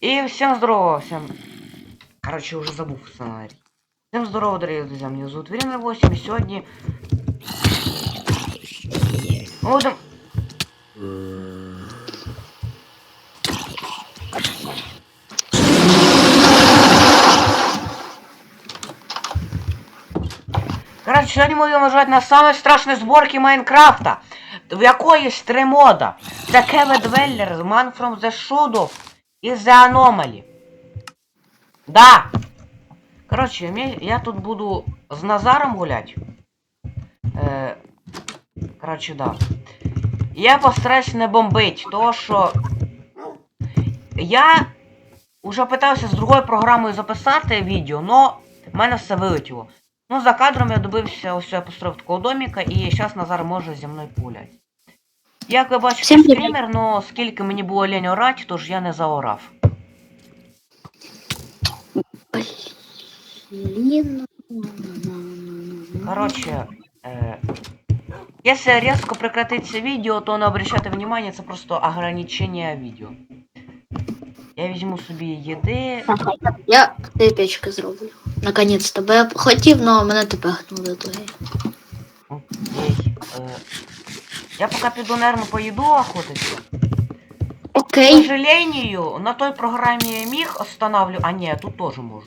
И всем здорово, всем... Короче, уже забыл сценарий. Всем здорово, дорогие друзья, меня зовут Время 8, и сегодня... Мы будем... Короче, сьогодні ми будемо вважати на самі страшні зборки Майнкрафта, в якої є три мода. Це Kevin Dweller, Man from the Shadow The Anomaly. Да! Короче, я тут буду з Назаром гулять. Е, короче, да. Я постараюсь не бомбить, то що я уже питався з другою програмою записати відео, но в мене все вилетіло. Ну, за кадром я добився ось я построїв такого доміка, і зараз Назар може зі мною пулять. Як ви бачите, Всім привіт. стрімер, но скільки мені було лень орати, тож я не заорав. Блин. Короче, э, если резко прекратится видео, то не обращайте внимания, це просто ограничение видео. Я візьму собі їди. Я печки зроблю. Наконець-то, бо я хотів, но мене тепехнули туди. Окей. Е, я поки піду, наверное, поїду охотиться. К сожалению, на той програмі я міг останавливать. А ні, тут теж можу.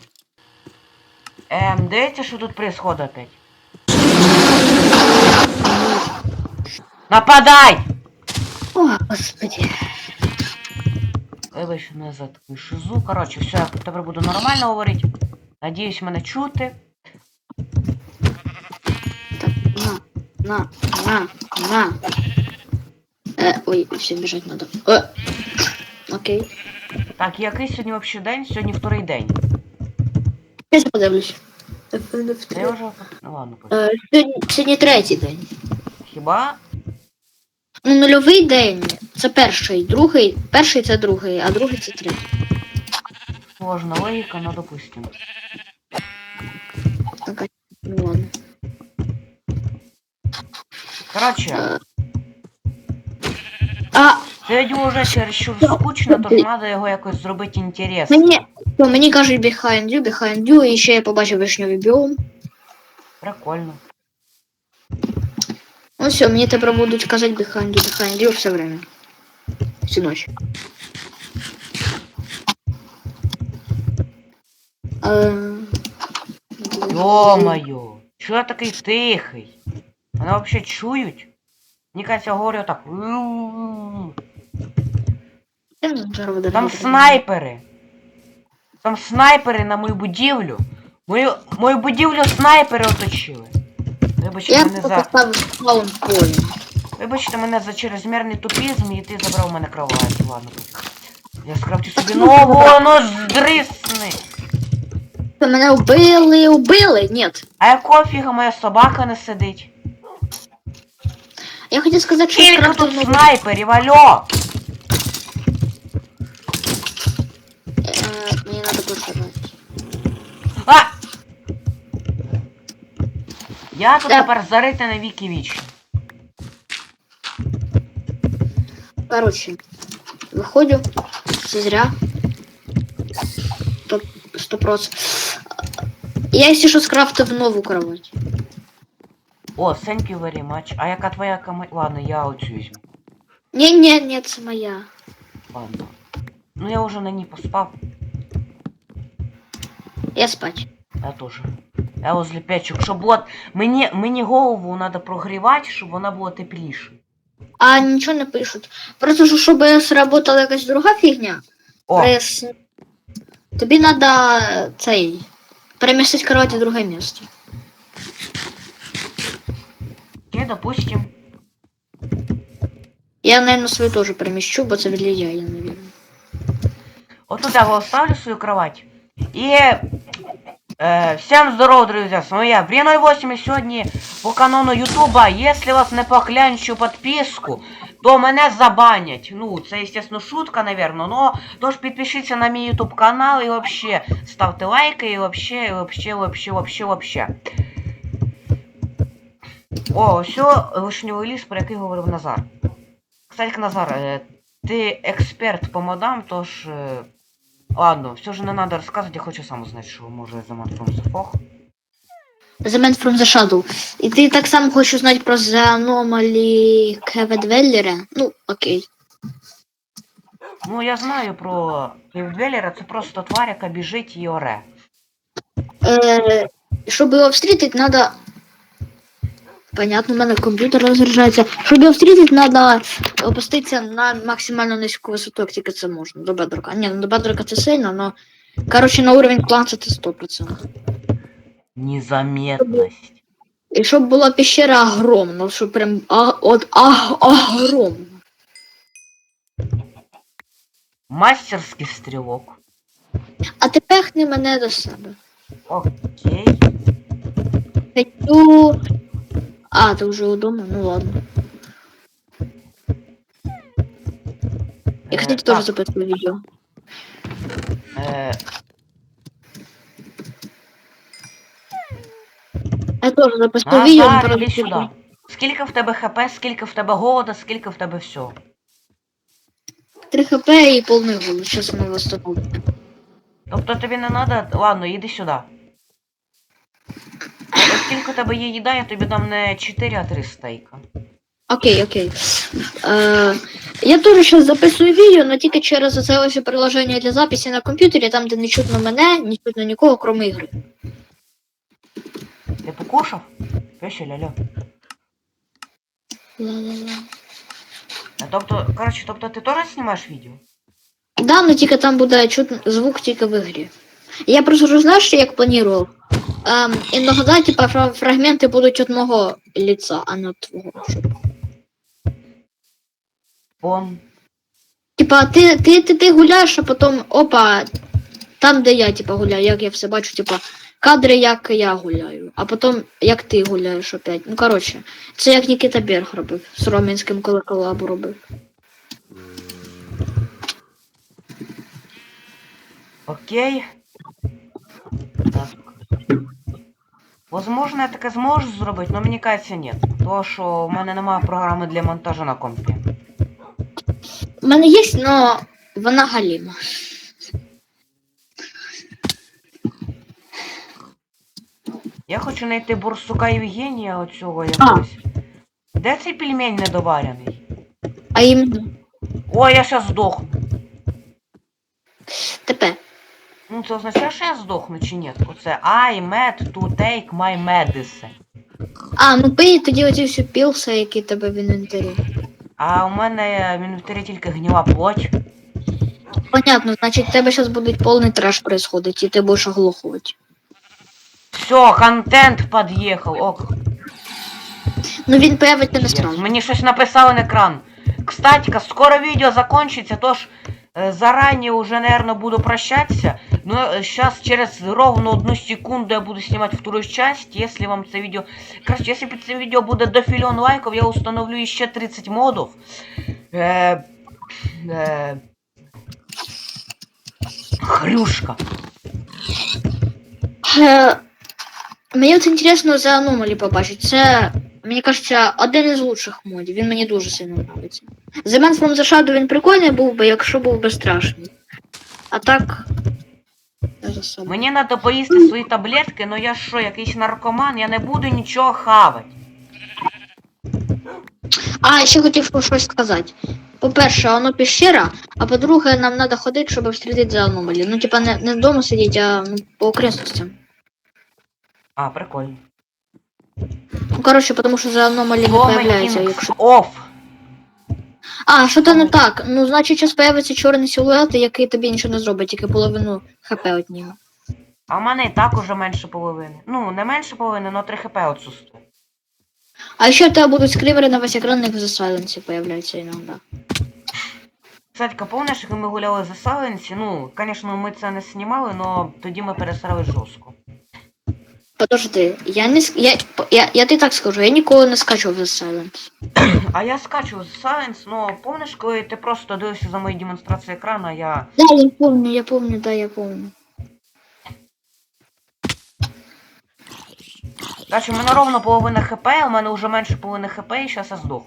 Ем, дивіться, що тут происходит опять. Нападай! О, господи. Вибач, мене за таку шизу. Коротше, все, я тепер буду нормально говорити. Надіюсь, мене чути. На, на, на, на. Э, ой, все, бежать надо. Э. Окей. Так, який сьогодні взагалі день? Сьогодні вторий день. Я подивлюсь. Я вже... Ну ладно, потім. Е, Сьогодні, сьогодні третій день. Хіба? Ну, нульовий день це перший, другий, перший це другий, а другий це третій. Сложна логіка, ну допустим. Так, ну ладно. Коротше, Е. А, сьогодні вже чересчур скучно, тож треба його якось зробити інтересно. мені, то мені кажуть behind you, behind you, і ще я побачив вишньовий біом. Прикольно. Ну все, мені тепер будуть казати behind you, behind you все время. Всю ночь. Е, Йо-моє, чого я такий тихий? Мене взагалі чують? Мені кажеться, я говорю так. Там снайпери. Там снайпери на мою будівлю. Мою, мою будівлю снайпери оточили. Вибачте Я мене за. Вибачте мене за чрезмірний тупізм і ти забрав мене кровать. Ладно. Я скрафтю собі нову, ну здрисни. Мене вбили, вбили, нет. А якого фіга моя собака не сидить? Я хотів сказати, що Скільки скрафтив тут нову- снайперів, алло! Е, Мені треба поставити. А! Я тут Так. тепер зарити на віки вічні. Короче, выходим. Все зря. Сто, сто проц. Я, если что, скрафтив нову кровать. О, thank you very much. А яка твоя кома... Ладно, я оцю візьму. Не, не, нет, это моя. Ладно. Ну я вже на ній поспав. Я спать. Я теж. Я возле печок, щоб от мені, мені голову треба прогрівати, щоб вона була тепліше. А нічого не пишуть. Просто що, щоб сработала якась друга фігня. О, прес... Тобі треба цей. Перемістити кровать в друге місце. окей, допустим. Я, наверное, свою теж переміщу, бо це влияє, наверное. Вот я оставлю свою кровать. И э, всем здорово, друзья, с вами я, Время 8 и сегодня по канону Ютуба, если вас не поклянчу подписку, то мене забанять. Ну, це, естественно, шутка, наверное, но тож підпишіться на мій ютуб канал і вообще ставте лайки і вообще, і вообще, вообще, вообще, вообще. О, все, вишневий ліс, про який говорив Назар. Кстати, Назар, е, ти експерт по модам, тож. е, Ладно, все же не надо рассказывать, я хочу сам узнать, що може за Манфром Зафох. The Man from the Shadow. І ти так само хочеш знати про The Anomaly Кеведвеллера? Ну, окей. Ну, я знаю про Київдвеллера, це просто тварь, яка біжить і оре. Е, щоб його встрітити, треба. Понятно, у мене комп'ютер розряджається. Щоб його встрітити, треба опуститися на максимально низьку висоту, як тільки це можна. До бедрока. Ні, ну до бедрока це сильно, але. Коротше, на уровень планца це 100%. Незаметність. І щоб була пещера огромна, щоб прям а, от а, огромна. Мастерський стрілок. А ти пехни мене до себе. Окей. Хочу. А, ти вже вдома? Ну ладно. Я, Е, кстати, так, теж запитую відео. е, Я теж записую відео. Назар, іди сюди. Скільки в тебе хп, скільки в тебе голода, скільки в тебе всього. 3 хп і повний голос. Зараз ми восстановимо. Тобто тобі не треба. Ладно, іди сюди. Оскільки у тебе є їда, я тобі дам не 4, а 3 стейка. Окей, окей. Е, я теж зараз записую відео, але тільки через це ось приложення для записі на комп'ютері, там, де не чутно мене, не чутно нікого, крім ігри. Ти покушав? Пеща ля-ля. Ла-ла-ла. А Тобто, коротше, тобто ти теж знімаєш відео? Да, но тільки там буде чутно звук тільки в ігрі. Я просто знаєш, що як планував. Ем, іноді, типа, фра- фрагменти будуть від мого лица, а не твого. Пон. Типа, ти, ти, ти, ти гуляєш, а потім, опа, там, де я, типа, гуляю, як я все бачу, типа, кадри, як я гуляю, а потім, як ти гуляєш опять. Ну, коротше, це як Нікіта Берг робив, з Ромінським коли колабу робив. Окей. Возможно, я таке зможу зробити, але мені кажеться, ні. Тому що в мене немає програми для монтажу на компі. У мене є, але вона галіма. Я хочу знайти бурсука Євгенія оцього якогось. Де цей пельмень недоварений? А іменно, Ой, я щас здохну. тепер. Ну це означає, що я здохну чи ні? Оце I met to take my medicine. А, ну пий тоді оці всі пілси, які тебе в інвентарі. А у мене в інвентарі тільки гніла плоть. Понятно, значить, в тебе зараз буде повний треш происходить, і ти будеш оглохувати. Все, контент під'їхав. Ок. Ну він появиться не Yes. сразу. Мені щось написали на екран. Кстати, скоро відео закончиться, тож е, заранее уже, наверное, буду прощаться. Но сейчас через ровно одну секунду я буду снимать вторую часть. Если вам это видео... Короче, если под этим видео будет до филион лайков, я установлю еще 30 модов. Э, э, Хрюшка. Е, Мені от інтересно за аномалі побачити. Це, мені кажеться, один із лучших модів. Він мені дуже сильно подобається. The Man from the Shadow він прикольний був би, якщо був би страшний. А так. Мені треба поїсти свої таблетки, но я що, якийсь наркоман, я не буду нічого хавати. А, ще хотів щось сказати. По-перше, воно пещера, а по-друге, нам треба ходити, щоб встрітити за аномалі. Ну, типа, не, не вдома сидіти, а ну, по окрестностям. А, прикольно. Ну, коротше, тому що за аномалі не появляється, якщо. Оф. А, що то не так. Ну, значить, зараз появиться чорний силует, який тобі нічого не зробить, тільки половину хп одніме. А в мене і так уже менше половини. Ну, не менше половини, но 3 хп отсутствує. А ще в тебе будуть скривери на весь екран, як в The Silence появляються іноді. Кстати, помниш, як ми гуляли за Сайленсі? Ну, звісно, ми це не знімали, но тоді ми пересрали жорстко. Подожди, я не ск... я, я, я ти так скажу, я ніколи не скачував The Silence. А я скачував The Silence, но помниш, коли ти просто дивився за мої демонстрації екрана, я. Да, я помню, я помню, да, я помню. Значить, у мене ровно половина хп, а у мене вже менше половини хп і зараз я здох.